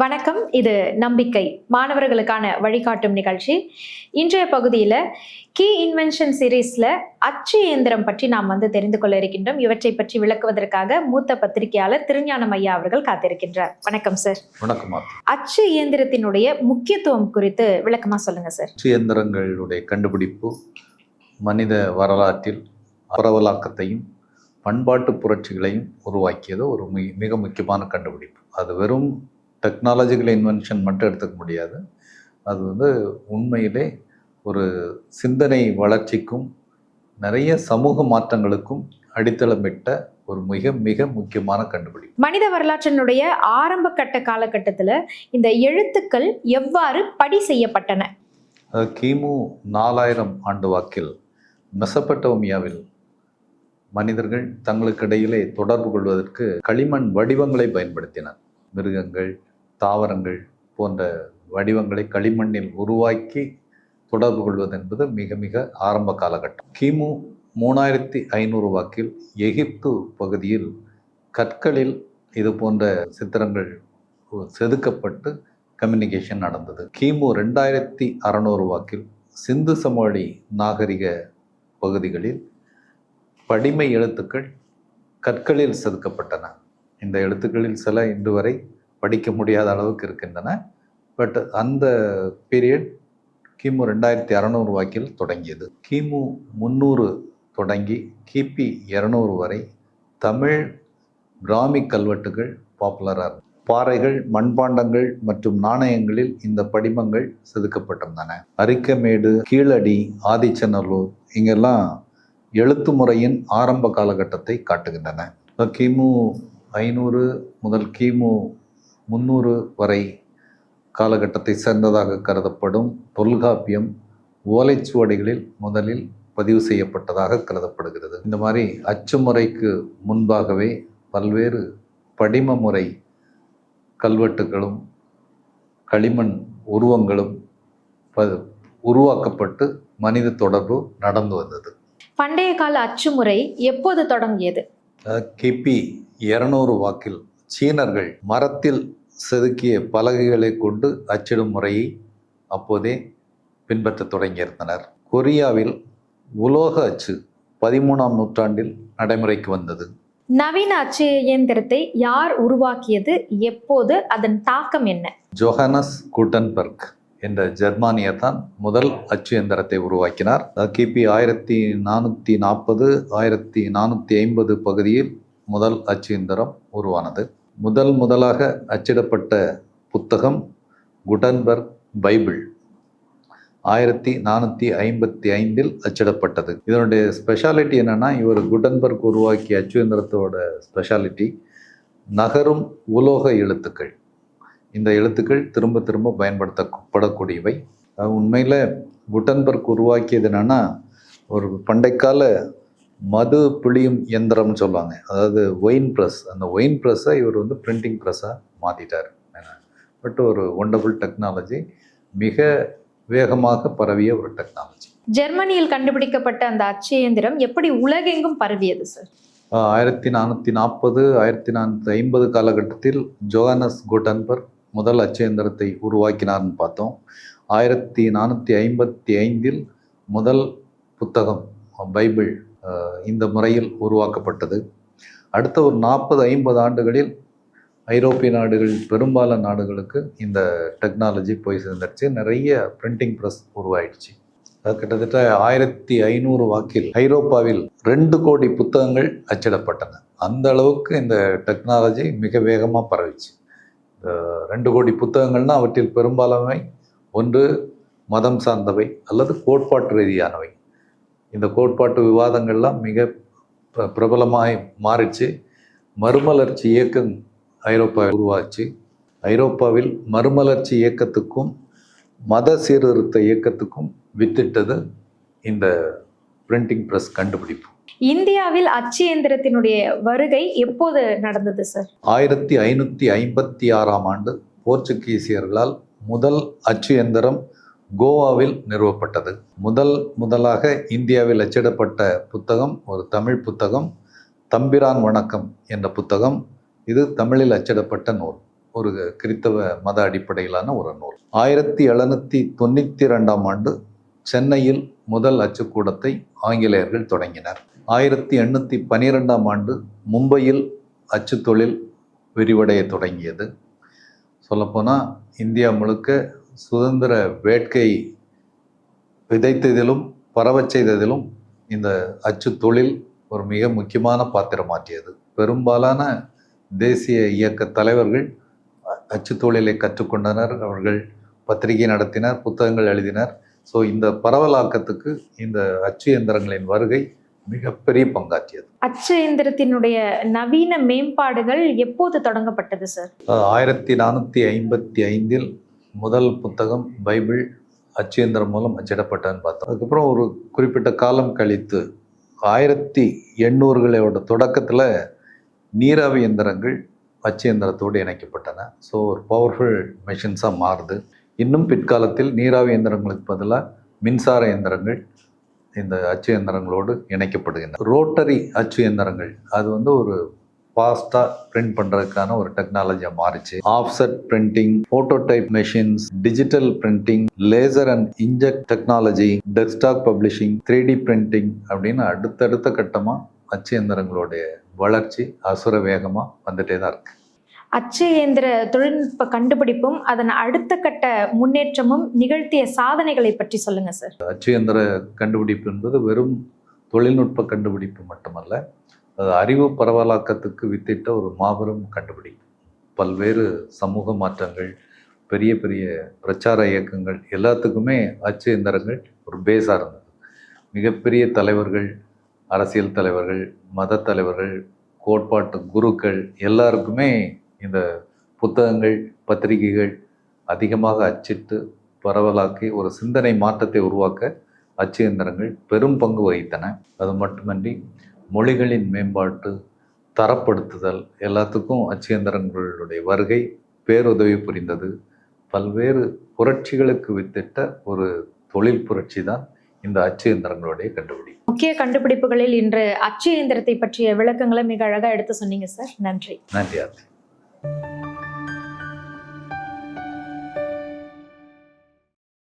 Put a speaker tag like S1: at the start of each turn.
S1: வணக்கம். இது நம்பிக்கை மாணவர்களுக்கான வழிகாட்டும் நிகழ்ச்சி. இன்றைய பகுதியில் கீ இன்வென்ஷன் சீரீஸ்ல அச்சு இயந்திரம் பற்றி நாம் வந்து தெரிந்து கொள்ள இருக்கின்றோம். இவற்றை பற்றி விளக்குவதற்காக மூத்த பத்திரிகையாளர் திருஞானம் ஐயா அவர்கள் காத்திருக்கின்றார். வணக்கம் சார்.
S2: வணக்கம்.
S1: அச்சு இயந்திரத்தினுடைய முக்கியத்துவம் குறித்து விளக்கமா சொல்லுங்க சார்.
S2: அச்சு இயந்திரங்களுடைய கண்டுபிடிப்பு மனித வரலாற்றில் பரவலாக்கத்தையும் பண்பாட்டு புரட்சிகளையும் உருவாக்கியது ஒரு மிக முக்கியமான கண்டுபிடிப்பு. அது வெறும் டெக்னாலஜிக்கல் இன்வென்ஷன் மட்டும் எடுத்துக்க முடியாது. அது வந்து உண்மையிலே ஒரு சிந்தனை வளர்ச்சிக்கும் நிறைய சமூக மாற்றங்களுக்கும் அடித்தளமிட்ட ஒரு மிக மிக முக்கியமான கண்டுபிடிப்பு
S1: மனித வரலாற்றினுடைய ஆரம்ப கட்ட காலகட்டத்துல இந்த எழுத்துக்கள் எவ்வாறு படி செய்யப்பட்டன?
S2: கிமு நாலாயிரம் ஆண்டு வாக்கில் மெசபட்டோமியாவில் மனிதர்கள் தங்களுக்கிடையிலே தொடர்பு கொள்வதற்கு களிமண் வடிவங்களை பயன்படுத்தினர். மிருகங்கள் தாவரங்கள் போன்ற வடிவங்களை களிமண்ணில் உருவாக்கி தொடர்பு கொள்வது என்பது மிக மிக ஆரம்ப காலகட்டம். கிமு மூணாயிரத்தி ஐநூறு வாக்கில் எகிப்து பகுதியில் கற்களில் இது போன்ற சித்திரங்கள் செதுக்கப்பட்டு கம்யூனிகேஷன் நடந்தது. கிமு ரெண்டாயிரத்தி அறநூறு வாக்கில் சிந்து சமவெளி நாகரிக பகுதிகளில் படிமை எழுத்துக்கள் கற்களில் செதுக்கப்பட்டன. இந்த எழுத்துக்களில் சில இன்று வரை படிக்க முடியாத அளவுக்கு இருக்கின்றன. பட் அந்த பீரியட் கிமு ரெண்டாயிரத்தி அறநூறு வாக்கில் தொடங்கியது. கிமு முந்நூறு தொடங்கி கிபி இரநூறு வரை தமிழ் பிராமி கல்வெட்டுகள் பாப்புலராக பாறைகள் மண்பாண்டங்கள் மற்றும் நாணயங்களில் இந்த படிமங்கள் செதுக்கப்பட்டிருந்தன. அரிக்கமேடு கீழடி ஆதிச்சநல்லூர் இங்கெல்லாம் எழுத்து முறையின் ஆரம்ப காலகட்டத்தை காட்டுகின்றன. கிமு ஐநூறு முதல் கிமு முந்நூறு வரை காலகட்டத்தை சேர்ந்ததாக கருதப்படும் தொல்காப்பியம் ஓலைச்சுவடிகளில் முதலில் பதிவு செய்யப்பட்டதாக கருதப்படுகிறது. இந்த மாதிரி அச்சு முறைக்கு முன்பாகவே பல்வேறு படிம முறை கல்வெட்டுகளும் களிமண் உருவங்களும் உருவாக்கப்பட்டு மனித தொடர்பு நடந்து வந்தது.
S1: பண்டைய கால அச்சு முறை எப்போது தொடங்கியது?
S2: கிபி இருநூறு வாக்கில் சீனர்கள் மரத்தில் செதுக்கிய பலகைகளை கொண்டு அச்சிடும் முறையை அப்போதே பின்பற்றத் தொடங்கியிருந்தனர். கொரியாவில் உலோக அச்சு பதிமூணாம் நூற்றாண்டில் நடைமுறைக்கு வந்தது.
S1: நவீன அச்சு இயந்திரத்தை யார் உருவாக்கியது? எப்போது? அதன் தாக்கம் என்ன?
S2: ஜொஹானஸ் குட்டன்பர்க் என்ற ஜெர்மானியர் தான் முதல் அச்சு எந்திரத்தை உருவாக்கினார். கிபி ஆயிரத்தி நானூற்றி நாற்பது ஆயிரத்தி நானூற்றி ஐம்பது பகுதியில் முதல் அச்சு எந்திரம் உருவானது. முதல் முதலாக அச்சிடப்பட்ட புத்தகம் குட்டன்பர்க் பைபிள். ஆயிரத்தி நானூற்றி ஐம்பத்தி ஐந்தில் அச்சிடப்பட்டது. இதனுடைய ஸ்பெஷாலிட்டி என்னென்னா இவர் குட்டன்பர்க் உருவாக்கிய அச்சு இயந்திரத்தோட ஸ்பெஷாலிட்டி நகரும் உலோக எழுத்துக்கள். இந்த எழுத்துக்கள் திரும்ப திரும்ப பயன்படுத்தப்படக்கூடியவை. உண்மையில் குட்டன்பர்க் உருவாக்கியது என்னென்னா ஒரு பண்டைக்கால மது பிழியும் இயந்திரம்னு சொல்லுவாங்க. அதாவது ஒயின் ப்ரெஸ் அந்த ஒயின் ப்ரெஸ்ஸை இவர் வந்து பிரிண்டிங் ப்ரெஸ்ஸாக மாற்றிட்டார் பட் ஒரு ஒண்டர்ஃபுல் டெக்னாலஜி மிக வேகமாக பரவிய ஒரு டெக்னாலஜி
S1: ஜெர்மனியில் கண்டுபிடிக்கப்பட்ட அந்த அச்சு இயந்திரம் எப்படி உலகெங்கும் பரவியது சார்
S2: ஆயிரத்தி நானூற்றி நாற்பது ஆயிரத்தி நானூற்றி ஐம்பது காலகட்டத்தில் ஜோகானஸ் குட்டன்பர்க் முதல் அச்சு எந்திரத்தை உருவாக்கினார்னு பார்த்தோம். ஆயிரத்தி நானூற்றி ஐம்பத்தி ஐந்தில் முதல் புத்தகம் பைபிள் இந்த முறையில் உருவாக்கப்பட்டது. அடுத்த ஒரு நாற்பது ஐம்பது ஆண்டுகளில் ஐரோப்பிய நாடுகள் பெரும்பாலான நாடுகளுக்கு இந்த டெக்னாலஜி போய் சேர்ந்துருச்சு நிறைய பிரிண்டிங் ப்ரெஸ் உருவாயிடுச்சு. அது கிட்டத்தட்ட ஆயிரத்தி ஐநூறு வாக்கில் ஐரோப்பாவில் ரெண்டு கோடி புத்தகங்கள் அச்சிடப்பட்டன. அந்த அளவுக்கு இந்த டெக்னாலஜி மிக வேகமாக பரவிச்சு. இந்த ரெண்டு கோடி புத்தகங்கள்னால் அவற்றில் பெரும்பாலானவை ஒன்று மதம் சார்ந்தவை அல்லது கோட்பாட்டு ரீதியானவை. இந்த கோட்பாட்டு விவாதங்கள்லாம் மிக பிர- பிரபலமாய் மாறிச்சு. மறுமலர்ச்சி இயக்கம் ஐரோப்பா உருவாச்சு. ஐரோப்பாவில் மறுமலர்ச்சி இயக்கத்துக்கும் மத சீர்திருத்த இயக்கத்துக்கும் வித்திட்டது இந்த பிரிண்டிங் ப்ரெஸ் கண்டுபிடிப்பு.
S1: இந்தியாவில் அச்சு இயந்திரத்தினுடைய வருகை எப்போது நடந்தது சார்?
S2: ஆயிரத்தி ஐநூற்றி ஐம்பத்தி ஆறாம் ஆண்டு போர்ச்சுகீசியர்களால் முதல் அச்சு எந்திரம் கோவாவில் நிறுவப்பட்டது. முதல் முதலாக இந்தியாவில் அச்சிடப்பட்ட புத்தகம் ஒரு தமிழ் புத்தகம் தம்பிரான் வணக்கம் என்ற புத்தகம். இது தமிழில் அச்சிடப்பட்ட நூல். ஒரு கிறித்தவ மத அடிப்படையிலான ஒரு நூல். ஆயிரத்தி எழுநூற்றி தொண்ணூற்றி ரெண்டாம் ஆண்டு சென்னையில் முதல் அச்சுக்கூடத்தை ஆங்கிலேயர்கள் தொடங்கினர். ஆயிரத்தி எண்ணூற்றி பன்னிரெண்டாம் ஆண்டு மும்பையில் அச்சு தொழில் விரிவடைய தொடங்கியது. சொல்லப்போனால் இந்தியா முழுக்க சுதந்திர வேட்கை விதைத்ததிலும் பரவச் செய்ததிலும் இந்த அச்சு தொழில் ஒரு மிக முக்கியமான பாத்திரமாற்றியது பெரும்பாலான தேசிய இயக்க தலைவர்கள் அச்சு தொழிலை கற்றுக்கொண்டனர். அவர்கள் பத்திரிகை நடத்தினர் புத்தகங்கள் எழுதினர். ஸோ இந்த பரவலாக்கத்துக்கு இந்த அச்சு இயந்திரங்களின் வருகை மிகப்பெரிய பங்காற்றியது.
S1: அச்சு இயந்திரத்தினுடைய நவீன மேம்பாடுகள் எப்போது தொடங்கப்பட்டது சார்
S2: ஆயிரத்தி நானூற்றி ஐம்பத்தி ஐந்தில் முதல் புத்தகம் பைபிள் அச்சேந்திரம் மூலம் அச்சிடப்பட்டதுன்னு பார்த்தோம். அதுக்கப்புறம் ஒரு குறிப்பிட்ட காலம் கழித்து ஆயிரத்தி எண்ணூறுகளோட தொடக்கத்தில் நீராவி இயந்திரங்கள் அச்சு இயந்திரத்தோடு இணைக்கப்பட்டன. ஸோ ஒரு பவர்ஃபுல் மெஷின்ஸாக மாறுது. இன்னும் பிற்காலத்தில் நீராவி இயந்திரங்களுக்கு பதிலாக மின்சார இயந்திரங்கள் இந்த அச்சு இயந்திரங்களோடு இணைக்கப்படுகின்றன. ரோட்டரி அச்சு இயந்திரங்கள். அது வந்து ஒரு ஃபாஸ்ட்டாக பிரிண்ட் பண்ணுறதுக்கான ஒரு டெக்னாலஜியாக மாறிச்சு. Offset printing phototype machines digital printing laser and inkjet technology desktop publishing three D printing அப்படின்னு அடுத்தடுத்த கட்டமாக அச்சு இயந்திரங்களுடைய வளர்ச்சி அசுர வேகமாக வந்துட்டே தான் இருக்கு.
S1: அச்சு இயந்திர தொழில்நுட்ப கண்டுபிடிப்பும் அதன் அடுத்த கட்ட முன்னேற்றமும் நிகழ்த்திய சாதனைகளை பற்றி சொல்லுங்க சார்
S2: அச்சு இயந்திர கண்டுபிடிப்பு என்பது வெறும் தொழில்நுட்ப கண்டுபிடிப்பு மட்டுமல்ல அறிவு பரவலாக்கத்துக்கு வித்திட்ட ஒரு மாபெரும் கண்டுபிடிப்பு பல்வேறு சமூக மாற்றங்கள் பெரிய பெரிய பிரச்சார இயக்கங்கள் எல்லாத்துக்குமே அச்சு இயந்திரங்கள் ஒரு பேஸாக இருந்தது. மிகப்பெரிய தலைவர்கள் அரசியல் தலைவர்கள் மத தலைவர்கள் கோட்பாட்டு குருக்கள் எல்லாருக்குமே இந்த புத்தகங்கள் பத்திரிகைகள் அதிகமாக அச்சிட்டு பரவலாக்கி ஒரு சிந்தனை மாற்றத்தை உருவாக்க அச்சு இயந்திரங்கள் பெரும் பங்கு வகித்தன. அது மட்டுமன்றி மொழிகளின் மேம்பாட்டு தரப்படுத்துதல் எல்லாத்துக்கும் அச்சு இயந்திரங்களுடைய வருகை பேருதவி புரிந்தது. பல்வேறு புரட்சிகளுக்கு வித்திட்ட ஒரு தொழில் புரட்சி தான் இந்த அச்சு இயந்திரங்களுடைய கண்டுபிடி.
S1: முக்கிய கண்டுபிடிப்புகளில் இன்று அச்சு இயந்திரத்தை பற்றிய விளக்கங்களை மிக அழகா எடுத்து சொன்னீங்க சார். நன்றி.
S2: நன்றி ஆர்த்தி.